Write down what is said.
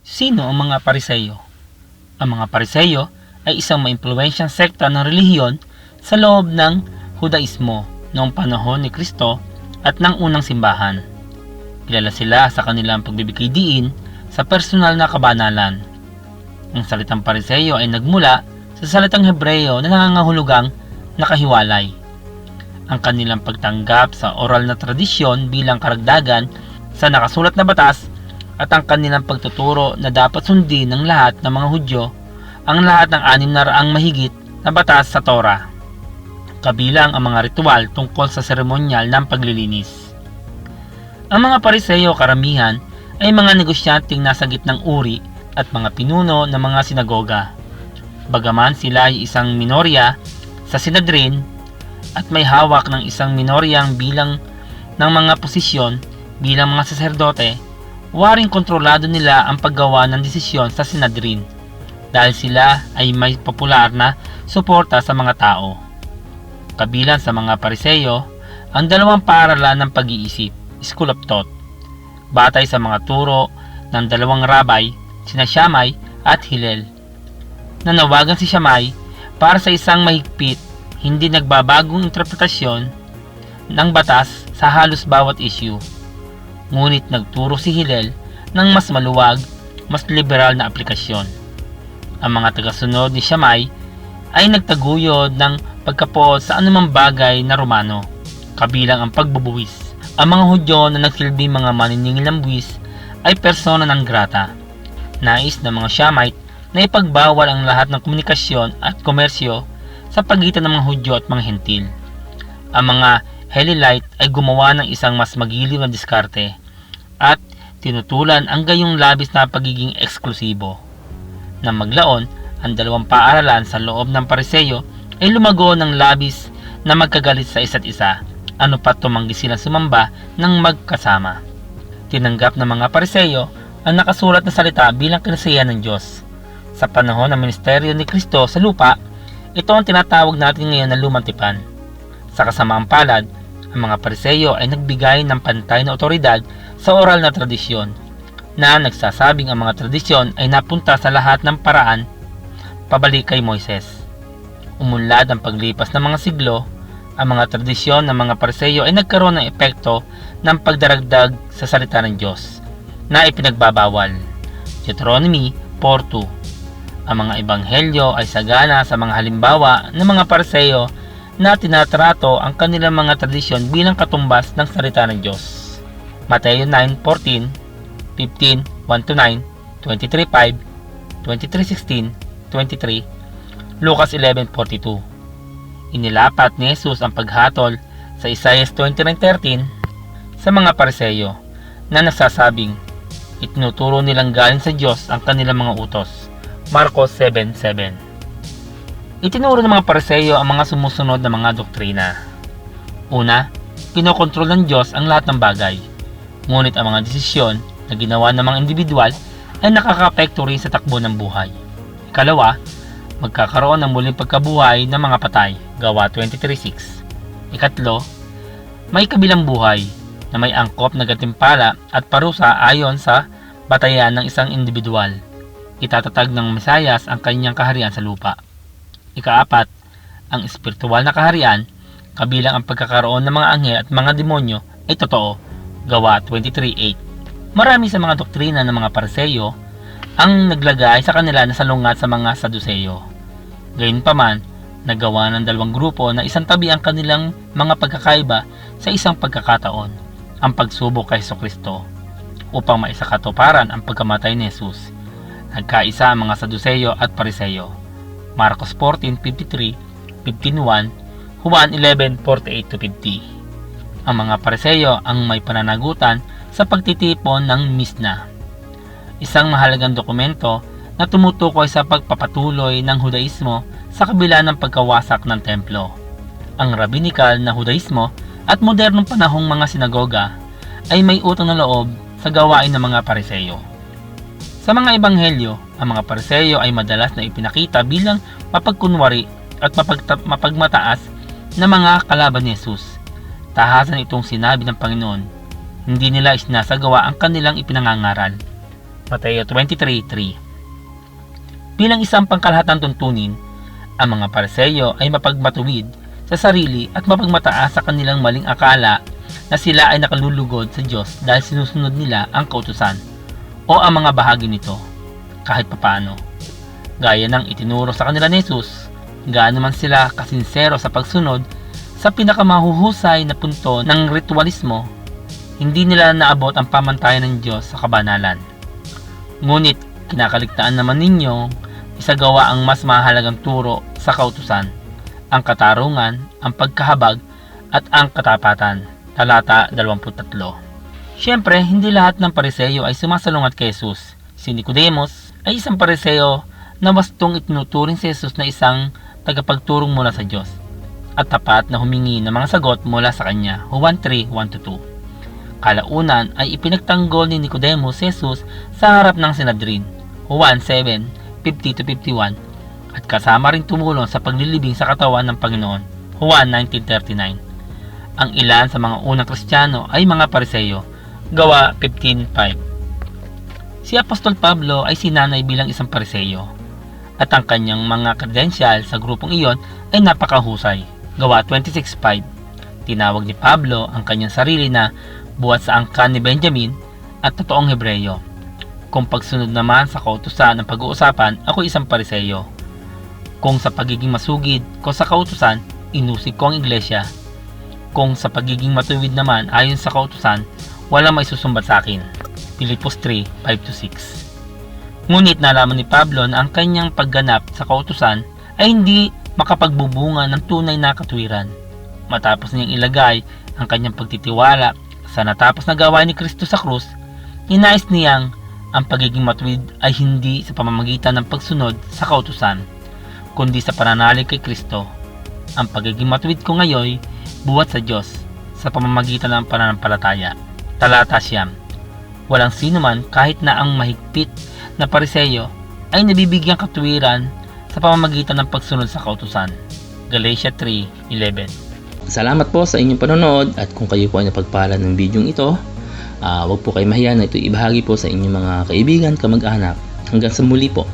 Sino ang mga pariseyo? Ang mga pariseyo ay isang maimpluwensyang sekta ng relihiyon sa loob ng Hudaismo noong panahon ni Kristo at ng unang simbahan. Kilala sila sa kanilang pagbibigay diin sa personal na kabanalan. Ang salitang pariseyo ay nagmula sa salitang Hebreyo na nangangahulugang nakahiwalay. Ang kanilang pagtanggap sa oral na tradisyon bilang karagdagan sa nakasulat na batas at ang kanilang pagtuturo na dapat sundin ng lahat ng mga Hudyo ang lahat ng anim na raang mahigit na batas sa Torah. Kabilang ang mga ritual tungkol sa seremonyal ng paglilinis. Ang mga pariseyo karamihan ay mga negosyanteng nasa gitnang uri at mga pinuno ng mga sinagoga. Bagaman sila ay isang minorya sa Sinadrin at may hawak ng isang minoryang bilang ng mga posisyon bilang mga saserdote, waring kontrolado nila ang paggawa ng desisyon sa Sinadrin dahil sila ay may popular na suporta sa mga tao. Kabilang sa mga pariseyo, ang dalawang paaralan ng pag-iisip, School of Thought, batay sa mga turo ng dalawang rabay, sina Shammai at Hillel. Nanawagan si Shammai para sa isang mahigpit, hindi nagbabagong interpretasyon ng batas sa halos bawat issue. Ngunit nagturo si Hillel ng mas maluwag, mas liberal na aplikasyon. Ang mga tagasunod ni Shammai ay nagtaguyod ng pagkapood sa anumang bagay na Romano, kabilang ang pagbubuwis. Ang mga Hudyo na nagsilbi mga maniningil ng buwis ay persona ng grata. Nais ng mga Shamite na ipagbawal ang lahat ng komunikasyon at komersyo sa pagitan ng mga Hudyo at mga Hentil. Ang mga Helilite ay gumawa ng isang mas magiliw na diskarte tinutulan ang gayong labis na pagiging eksklusibo. Na maglaon, ang dalawang paaralan sa loob ng pariseyo ay lumago ng labis na magkagalit sa isa't isa ano pat tumanggi sila sumamba ng magkasama. Tinanggap ng mga pariseyo ang nakasulat na salita bilang kinasiyahan ng Diyos. Sa panahon ng ministeryo ni Kristo sa lupa, ito ang tinatawag natin ngayon na lumang tipan. Sa kasamaang palad, ang mga pariseyo ay nagbigay ng pantay na otoridad sa oral na tradisyon na nagsasabing ang mga tradisyon ay napunta sa lahat ng paraan pabalik kay Moises. Umunlad ang paglipas ng mga siglo ang mga tradisyon ng mga pariseyo ay nagkaroon ng epekto ng pagdaragdag sa salita ng Diyos na ipinagbabawal. Deuteronomy 4.2 Ang mga ebanghelyo ay sagana sa mga halimbawa ng mga pariseyo na tinatrato ang kanilang mga tradisyon bilang katumbas ng salita ng Diyos. Mateo 9.14 15, 1-9, 23.5, 23.16, 23, Lucas 11.42 Inilapat ni Jesus ang paghatol sa Isaiah 29.13 sa mga pariseyo na nagsasabing itinuturo nilang galing sa Diyos ang kanilang mga utos. Marcos 7.7 Itinuro ng mga pariseyo ang mga sumusunod na mga doktrina. Una, pinokontrol ng Diyos ang lahat ng bagay. Ngunit ang mga desisyon na ginawa ng mga individual ay nakakapekto rin sa takbo ng buhay. Ikalawa, magkakaroon ng muling pagkabuhay ng mga patay, gawa 23.6. Ikatlo, may kabilang buhay na may angkop na gatimpala at parusa ayon sa batayan ng isang individual. Itatatag ng Mesayas ang kanyang kaharian sa lupa. Ikaapat, ang espiritual na kaharian, kabilang ang pagkakaroon ng mga anghel at mga demonyo ay totoo, gawa 23.8. Marami sa mga doktrina ng mga parseyo ang naglagay sa kanila na salungat sa mga saduseyo. Gayunpaman, nagawa ng dalawang grupo na isang tabi ang kanilang mga pagkakaiba sa isang pagkakataon, ang pagsubok kay Kristo, upang maisakatuparan ang pagkamatay ni Jesus. Nagkaisa ang mga saduseyo at pariseyo. Marcos 14:53, 15:1, Juan 11:48-50. Ang mga pariseyo ang may pananagutan sa pagtitipon ng misna. Isang mahalagang dokumento na tumutukoy sa pagpapatuloy ng Hudaismo sa kabila ng pagkawasak ng templo. Ang rabbinical na Hudaismo at modernong panahong mga sinagoga ay may utang na loob sa gawain ng mga pariseyo. Sa mga ebanghelyo, ang mga pariseyo ay madalas na ipinakita bilang mapagkunwari at mapagmataas na mga kalaban ni Jesus. Tahasan itong sinabi ng Panginoon, hindi nila isinasagawa ang kanilang ipinangangaral. Mateo 23.3 Bilang isang pangkalahatang tuntunin, ang mga pareseyo ay mapagmatuwid sa sarili at mapagmataas sa kanilang maling akala na sila ay nakalulugod sa Diyos dahil sinusunod nila ang kautusan o ang mga bahagi nito kahit papano. Gaya ng itinuro sa kanila ni Jesus, gaano man sila kasinsero sa pagsunod sa pinakamahuhusay na punto ng ritualismo, hindi nila naabot ang pamantayan ng Diyos sa kabanalan. Ngunit kinakaligtaan naman ninyong isagawa ang mas mahalagang turo sa kautusan, ang katarungan, ang pagkahabag, at ang katapatan. Talata 23 Siyempre, hindi lahat ng pariseyo ay sumasalungat kay Jesus. Si Nicodemus ay isang pariseyo na wastong itinuturing si Jesus na isang tagapagturong mula sa Diyos at tapat na humingi ng mga sagot mula sa kanya. Juan 3, 1-2 Kalaunan ay ipinagtanggol ni Nicodemus si Jesus sa harap ng Sinadrin. Juan 7, 50-51 at kasama rin tumulong sa paglilibing sa katawan ng Panginoon. Juan 1939 Ang ilan sa mga unang Kristiyano ay mga pariseyo. Gawa 15.5 Si Apostol Pablo ay sinanay bilang isang pariseyo at ang kanyang mga kredensyal sa grupong iyon ay napakahusay. Gawa 26.5 Tinawag ni Pablo ang kanyang sarili na buhat sa angkan ni Benjamin at totoong Hebreyo. Kung pagsunod naman sa kautusan ng pag-uusapan, ako isang pariseyo. Kung sa pagiging masugid ko sa kautusan, inusig ko ang iglesia. Kung sa pagiging matuwid naman ayon sa kautusan, wala may susumbat sa akin. Pilipos 3, 5-6 Ngunit nalaman ni Pablo na ang kanyang pagganap sa kautusan ay hindi makapagbubunga ng tunay na katwiran. Matapos niyang ilagay ang kanyang pagtitiwala sa natapos na gawain ni Kristo sa krus, inais niyang ang pagiging matuwid ay hindi sa pamamagitan ng pagsunod sa kautusan, kundi sa pananalig kay Kristo. Ang pagiging matuwid ko ngayon buwat sa Diyos sa pamamagitan ng pananampalataya. Talata siyam. Walang sino man kahit na ang mahigpit na pariseyo ay nabibigyan katuwiran sa pamamagitan ng pagsunod sa kautusan. Galatia 3.11 Salamat po sa inyong panonood at kung kayo po ay napagpala ng bidyong ito, ah, huwag po kayo mahiya na ito ibahagi po sa inyong mga kaibigan, kamag-anak. Hanggang sa muli po.